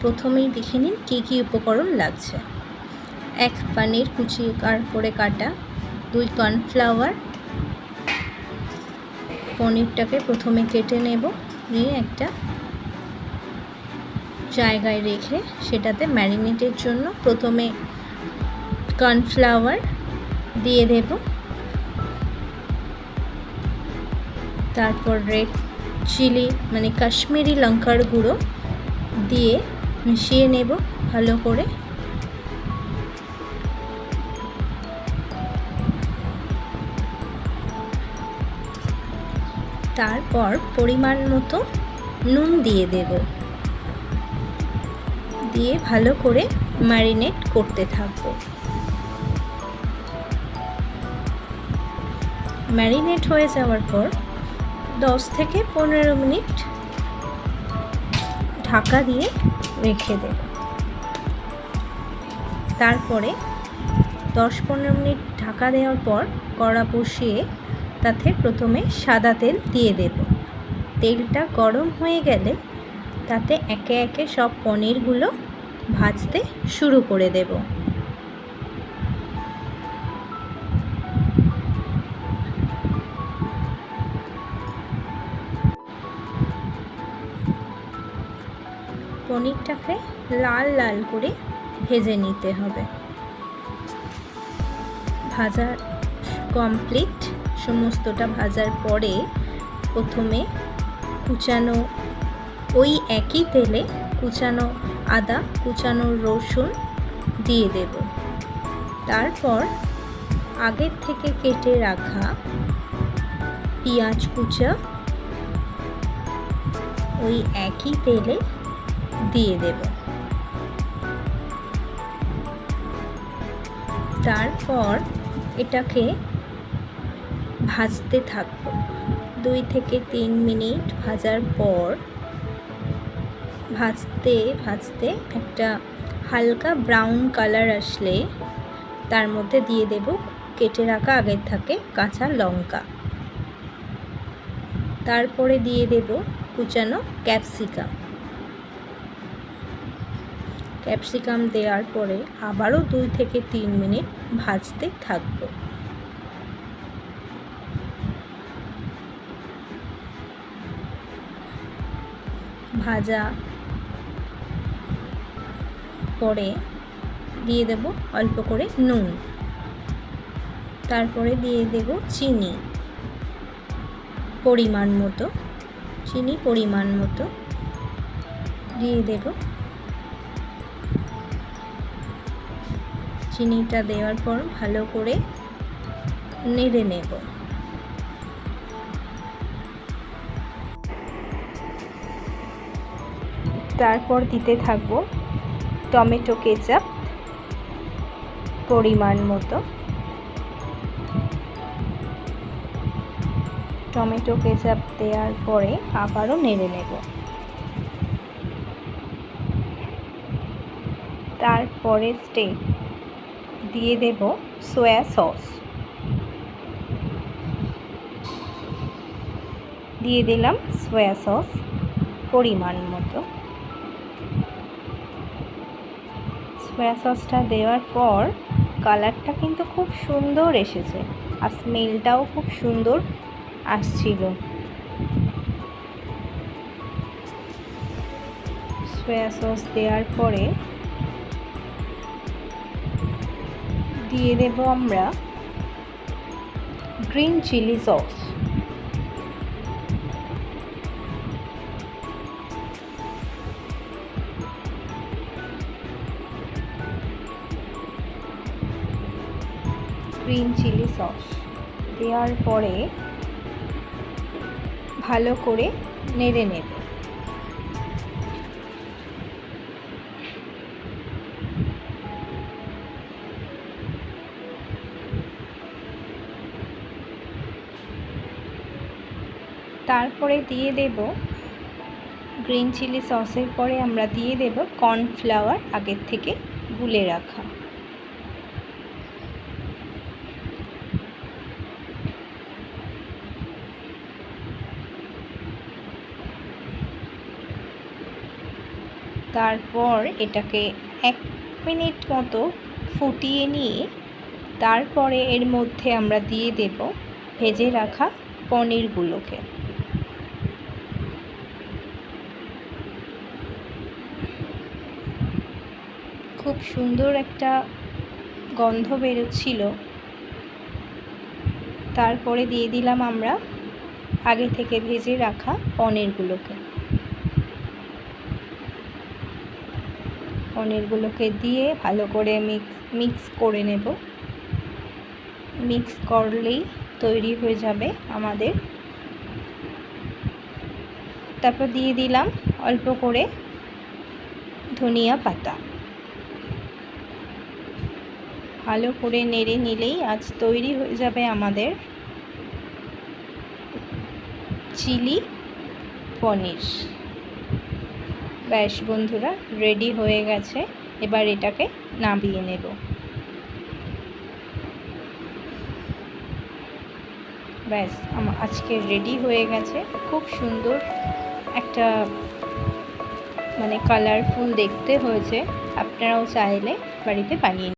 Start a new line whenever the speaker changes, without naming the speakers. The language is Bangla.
প্রথমেই দেখে নিন কী কী উপকরণ লাগছে। এক পানির কুচি কার কাটা, দুই কর্নফ্লাওয়ার। পনিরটাকে প্রথমে কেটে নেব, নিয়ে একটা জায়গায় রেখে সেটাতে ম্যারিনেটের জন্য প্রথমে কর্নফ্লাওয়ার দিয়ে দেব। তারপর রেড চিলি মানে কাশ্মীরি লঙ্কার গুঁড়ো দিয়ে মিশিয়ে নেব ভালো করে। তারপর পরিমাণ মতো নুন দিয়ে দেব। দিয়ে ভালো করে ম্যারিনেট করতে থাকব। ম্যারিনেট হয়ে যাওয়ার পর দশ থেকে পনেরো মিনিট ঢাকা দিয়ে রেখে দেব। তারপরে দশ পনেরো মিনিট ঢাকা দেওয়ার পর কড়া বসিয়ে তাতে প্রথমে সাদা তেল দিয়ে দেব। তেলটা গরম হয়ে গেলে তাতে একে একে সব পনিরগুলো ভাজতে শুরু করে দেব। পনিরটাকে লাল লাল করে ভেজে নিতে হবে। ভাজা কমপ্লিট সমস্তটা ভাজার পরে প্রথমে কুচানো ওই একই তেলে কুচানো আদা, কুচানো রসুন দিয়ে দেব। তারপর আগের থেকে কেটে রাখা পেঁয়াজ কুচা ওই একই তেলে দিয়ে দেব। তারপর এটাকে ভাজতে থাকব। দুই থেকে তিন মিনিট ভাজার পর ভাজতে ভাজতে একটা হালকা ব্রাউন কালার আসলে তার মধ্যে দিয়ে দেব কেটে রাখা আগের থাকে কাঁচা লঙ্কা। তারপরে দিয়ে দেব কুচানো ক্যাপসিকাম। ক্যাপসিকাম দেওয়ার পরে আবারও দুই থেকে তিন মিনিট ভাজতে থাকব। ভাজা পরে দিয়ে দেব অল্প করে নুন। তারপরে দিয়ে দেব চিনি। পরিমাণ মতো, চিনি পরিমাণ মতো দিয়ে দেব চিনিটা দেওয়ার পর ভালো করে নেড়ে নেব। তারপর দিতে থাকব টমেটো কেচাপ পরিমাণ মতো। টমেটো কেচাপ দেওয়ার পরে আবারও নেড়ে নেব। তারপরে স্টেপ দিয়ে দেব সয়া সস দিয়ে দিলাম সয়া সস পরিমাণ মতো। সয়া সসটা দেওয়ার পর কালারটা কিন্তু খুব সুন্দর এসেছে আর স্মেলটাও খুব সুন্দর আসছিল। সয়া সস দেওয়ার পরে দিয়ে দেব আমরা green chilli sauce. Green chilli sauce দেওয়ার পরে ভালো করে নেড়ে নেব। তারপরে দিয়ে দেব গ্রিন চিলি সসের পরে আমরা দিয়ে দেব কর্নফ্লাওয়ার আগের থেকে গুলে রাখা। তারপর এটাকে এক মিনিট মতো ফুটিয়ে নিয়ে তারপরে এর মধ্যে আমরা দিয়ে দেব ভেজে রাখা পনিরগুলোকে। খুব সুন্দর একটা গন্ধ বেরোচ্ছিল। তারপরে দিয়ে দিলাম আমরা আগে থেকে ভেজে রাখা পনিরগুলোকে। পনিরগুলোকে দিয়ে ভালো করে মিক্স মিক্স করে নেব। মিক্স করলেই তৈরি হয়ে যাবে আমাদের। তারপর দিয়ে দিলাম অল্প করে ধনিয়া পাতা। ভালো করে নেড়ে নিলেই আজ তৈরি হয়ে যাবে আমাদের চিলি পনির। ব্যাস বন্ধুরা রেডি হয়ে গেছে। এবার এটাকে নামিয়ে নেব। ব্যাস আমার আজকে রেডি হয়ে গেছে। খুব সুন্দর একটা মানে কালারফুল দেখতে হয়েছে। আপনারাও চাইলে বাড়িতে বানিয়ে